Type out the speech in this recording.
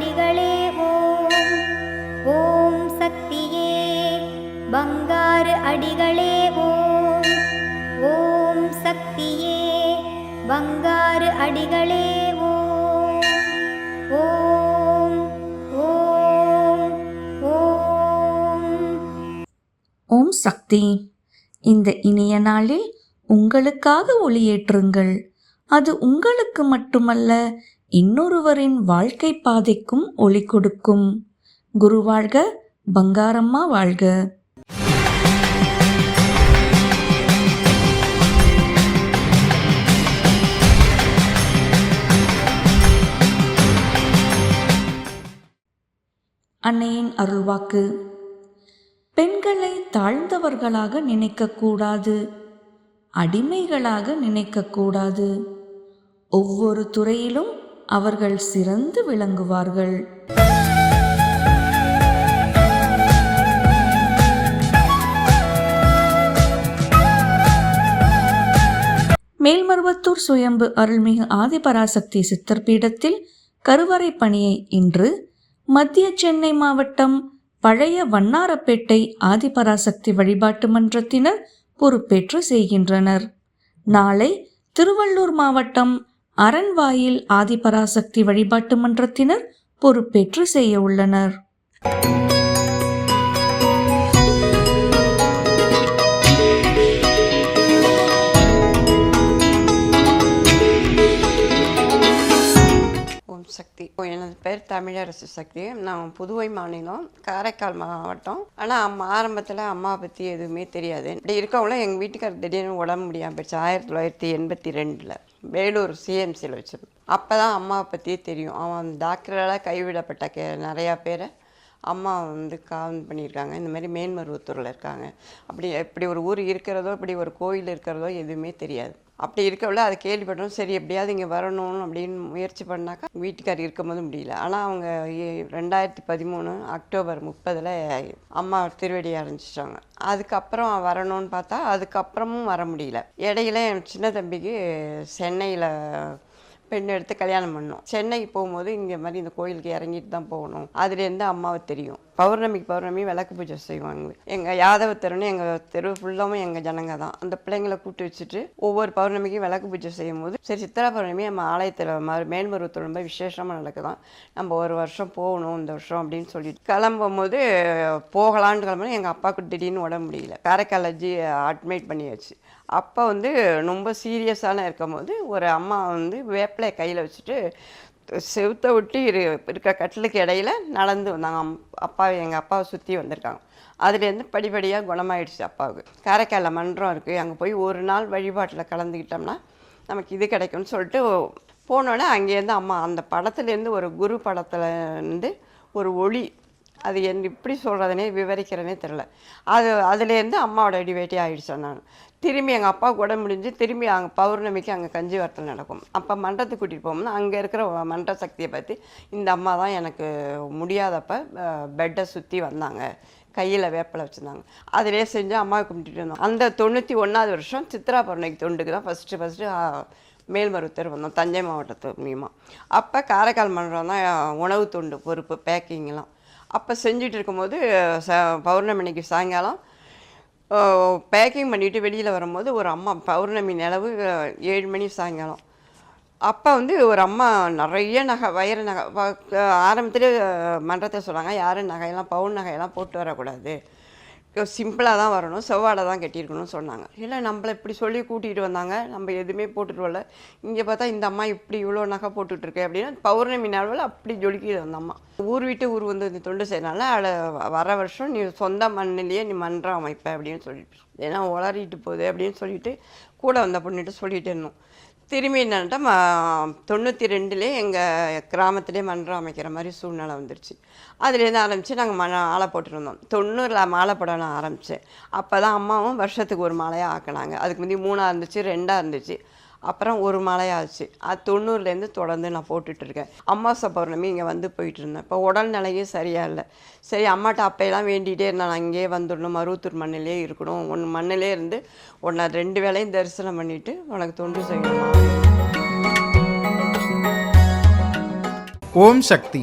அடிகளே ஓம். ஓம் சக்தியே பங்காரு அடிகளே ஓம். ஓம் சக்தியே பங்காறு அடிகளே ஓம். ஓம் ஓம் ஓம். ஓம் சக்தி. இந்த இனிய நாளில் உங்களுக்காக ஒளியேற்றுங்கள். அது உங்களுக்கு மட்டுமல்ல இன்னொருவரின் வாழ்க்கை பாதைக்கும் ஒளி கொடுக்கும். குரு வாழ்க பங்காரம்மா வாழ்க. அன்னையின் அருள்வாக்கு. பெண்களை தாழ்ந்தவர்களாக நினைக்கக்கூடாது அடிமைகளாக நினைக்கக்கூடாது ஒவ்வொரு துறையிலும் அவர்கள் சிறந்து விளங்குவார்கள். மேல்மருவத்தூர் சுயம்பு அருள்மிகு ஆதிபராசக்தி சித்தர் பீடத்தில் கருவறை பணியை இன்று மத்திய சென்னை மாவட்டம் பழைய வண்ணாரப்பேட்டை ஆதிபராசக்தி வழிபாட்டு மன்றத்தினர் பொறுப்பேற்று செய்கின்றனர். நாளை திருவள்ளூர் மாவட்டம் அரண்வாயில் ஆதிபராசக்தி வழிபாட்டு மன்றத்தினர் பொறுப்பேற்று செய்ய உள்ளனர். ஓம் சக்தி. ஓ, எனது பேர் தமிழரசு சக்தி. நான் புதுவை மாநிலம் காரைக்கால் மாவட்டம். ஆனால் அம்மா ஆரம்பத்தில் அம்மாவை பற்றி எதுவுமே தெரியாது. இப்படி இருக்கவங்கள எங்கள் வீட்டுக்காரர் திடீர்னு உடம்பு முடியாமல் போயிடுச்சு. ஆயிரத்தி தொள்ளாயிரத்தி எண்பத்தி ரெண்டில். வேலூர் சிஎம்சியில் வச்சிருந்தோம் அப்போ தான் அம்மாவை பற்றியே தெரியும். அவன் டாக்டரால் கைவிடப்பட்ட கே நிறையா பேரை அம்மா வந்து காவன் பண்ணியிருக்காங்க. இந்த மாதிரி மேன்மருவத்தூரில் இருக்காங்க. அப்படி இப்படி ஒரு ஊர் இருக்கிறதோ இப்படி ஒரு கோயில் இருக்கிறதோ எதுவுமே தெரியாது. அப்படி இருக்கவில்ல அதை கேள்விப்பட்டோம். சரி எப்படியாவது இங்கே வரணும் அப்படின்னு முயற்சி பண்ணாக்கா வீட்டுக்கார் இருக்கும்போது முடியல. ஆனால் அவங்க ரெண்டாயிரத்தி பதிமூணு அக்டோபர் முப்பதில் அம்மா திருவடி அடைஞ்சிட்டாங்க அதுக்கப்புறம் வரணும்னு பார்த்தா அதுக்கப்புறமும் வர முடியல. இடையில என் சின்ன தம்பிக்கு சென்னையில் பெண் எடுத்து கல்யாணம் பண்ணோம். சென்னைக்கு போகும்போது இங்கே மாதிரி இந்த கோயிலுக்கு இறங்கிட்டு தான் போகணும். அதுலேருந்து அம்மாவை தெரியும். பௌர்ணமிக்கு பௌர்ணமி விளக்கு பூஜை செய்வாங்க. எங்கள் யாதவ தெருன்னு எங்கள் தெரு ஃபுல்லாகவும் எங்கள் ஜனங்க தான். அந்த பிள்ளைங்களை கூப்பிட்டு வச்சுட்டு ஒவ்வொரு பௌர்ணமிக்கும் விளக்கு பூஜை செய்யும்போது சரி சித்திரா பௌர்ணமி நம்ம ஆலயத்தில் மாதிரி மேல்மருவத்தூர் ரொம்ப விசேஷமாக நடக்குதான். நம்ம ஒரு வருஷம் போகணும் இந்த வருஷம் அப்படின்னு சொல்லிட்டு கிளம்பும் போது போகலான்னு கிளம்புனா எங்கள் அப்பாவுக்கு திடீர்னு உடம்பு முடியல. காரைக்கால் ஜி அட்மிட் பண்ணியாச்சு. அப்போ வந்து ரொம்ப சீரியஸான இருக்கும்போது ஒரு அம்மா வந்து வேப்பிலை கையில் வச்சுட்டு செவுத்த விட்டு இரு இருக்க கட்டிலுக்கு இடையில நடந்து வந்தாங்க. அப்பா எங்கள் அப்பாவை சுற்றி வந்திருக்காங்க. அதுலேருந்து படிப்படியாக குணமாயிடுச்சு அப்பாவுக்கு. காரைக்காலில் மன்றம் இருக்குது அங்கே போய் ஒரு நாள் வழிபாட்டில் கலந்துக்கிட்டோம்னா நமக்கு இது கிடைக்கும்னு சொல்லிட்டு போனோடனே அங்கேருந்து அம்மா அந்த படத்துலேருந்து ஒரு குரு படத்துலேருந்து ஒரு ஒளி. அது என் இப்படி சொல்கிறதுனே விவரிக்கிறேனே தெரில அது அதுலேருந்து அம்மாவோட அடிவேட்டி ஆகிடுச்சேன் நான் திரும்பி எங்கள் அப்பா கூட முடிஞ்சு திரும்பி அங்கே பௌர்ணமிக்கு அங்கே கஞ்சி வரத்தில் நடக்கும். அப்போ மன்றத்துக்கு கூட்டிகிட்டு போகும்போது அங்கே இருக்கிற மன்ற சக்தியை பற்றி இந்த அம்மா தான் எனக்கு முடியாதப்ப பெட்டை சுற்றி வந்தாங்க. கையில் வேப்பில் வச்சுருந்தாங்க. அதிலே செஞ்சு அம்மாவை கும்பிட்டுட்டு இருந்தோம் அந்த தொண்ணூற்றி ஒன்றாவது வருஷம் சித்ரா பௌர்ணமிக்கு தொண்டுக்கு தான் ஃபஸ்ட்டு ஃபஸ்ட்டு மேல்மருவத்தர் வந்தோம். தஞ்சை மாவட்டத்து மூலியமாக அப்போ காரைக்கால் மன்றம் தான் உணவு தொண்டு பொறுப்பு பேக்கிங்லாம் அப்போ செஞ்சுட்டு இருக்கும்போது ச பௌர்ணமி அன்னைக்கு சாயங்காலம் பேக்கிங் பண்ணிட்டு வெளியில் வரும்போது ஒரு அம்மா பௌர்ணமி நிலவு ஏழு மணி சாயங்காலம். அப்போ வந்து ஒரு அம்மா நிறைய நகை வயிறு நகை ஆரம்பத்தில் மன்றத்தை சொல்கிறாங்க யாரும் நகையெல்லாம் பவுன் நகையெல்லாம் போட்டு வரக்கூடாது. சிம்பிளாக தான் வரணும். செவ்வாடை தான் கட்டியிருக்கணும்னு சொன்னாங்க. இல்லை நம்மளை இப்படி சொல்லி கூட்டிகிட்டு வந்தாங்க. நம்ம எதுவுமே போட்டுட்டு வரல. இங்கே பார்த்தா இந்த அம்மா இப்படி இவ்வளோ நகை போட்டுட்ருக்கு அப்படின்னா பௌர்ணமி நாளில் அப்படி ஜொலிக்குது அந்த அம்மா. ஊர் விட்டு ஊர் வந்து இந்த தொண்டு செய்யறனால அதை வர வருஷம் நீ சொந்த மண்ணிலேயே நீ மன்றம் அமைப்ப அப்படின்னு சொல்லிட்டு. ஏன்னா உளறிட்டு போகுது அப்படின்னு சொல்லிட்டு கூட வந்த பொண்ணுகிட்ட சொல்லிட்டு இருந்தோம். திரும்பி என்னன்ட்டா ம- தொண்ணூற்றி ரெண்டுலேயே எங்கள் கிராமத்திலே மன்றம் அமைக்கிற மாதிரி சூழ்நிலை வந்துருச்சு. அதுலேருந்து ஆரம்பித்து நாங்கள் ம மாலை போட்டுருந்தோம். தொண்ணூறில் மாலை போட நான் ஆரம்பித்தேன் அப்போ தான் அம்மாவும் வருஷத்துக்கு ஒரு மாலையாக ஆக்கினாங்க. அதுக்கு முந்தி மூணாக இருந்துச்சு ரெண்டாக இருந்துச்சு. அப்புறம் ஒரு மலையாச்சு அது தொண்ணூறுலேருந்து தொடர்ந்து நான் போட்டுட்ருக்கேன். இருக்கேன் அமாவாசை பௌர்ணமி இங்கே வந்து போயிட்டு இருந்தேன் இப்போ உடல் சரியாக இல்லை. சரி அம்மாட்ட அப்பையெல்லாம் வேண்டிகிட்டே இருந்தேன். நான் வந்துடணும். மருவத்தூர் மண்ணிலே இருக்கணும். ஒன்று மண்ணிலே இருந்து உன்னை ரெண்டு வேளையும் தரிசனம் பண்ணிவிட்டு உனக்கு தொண்டு செய்யணும். ஓம் சக்தி.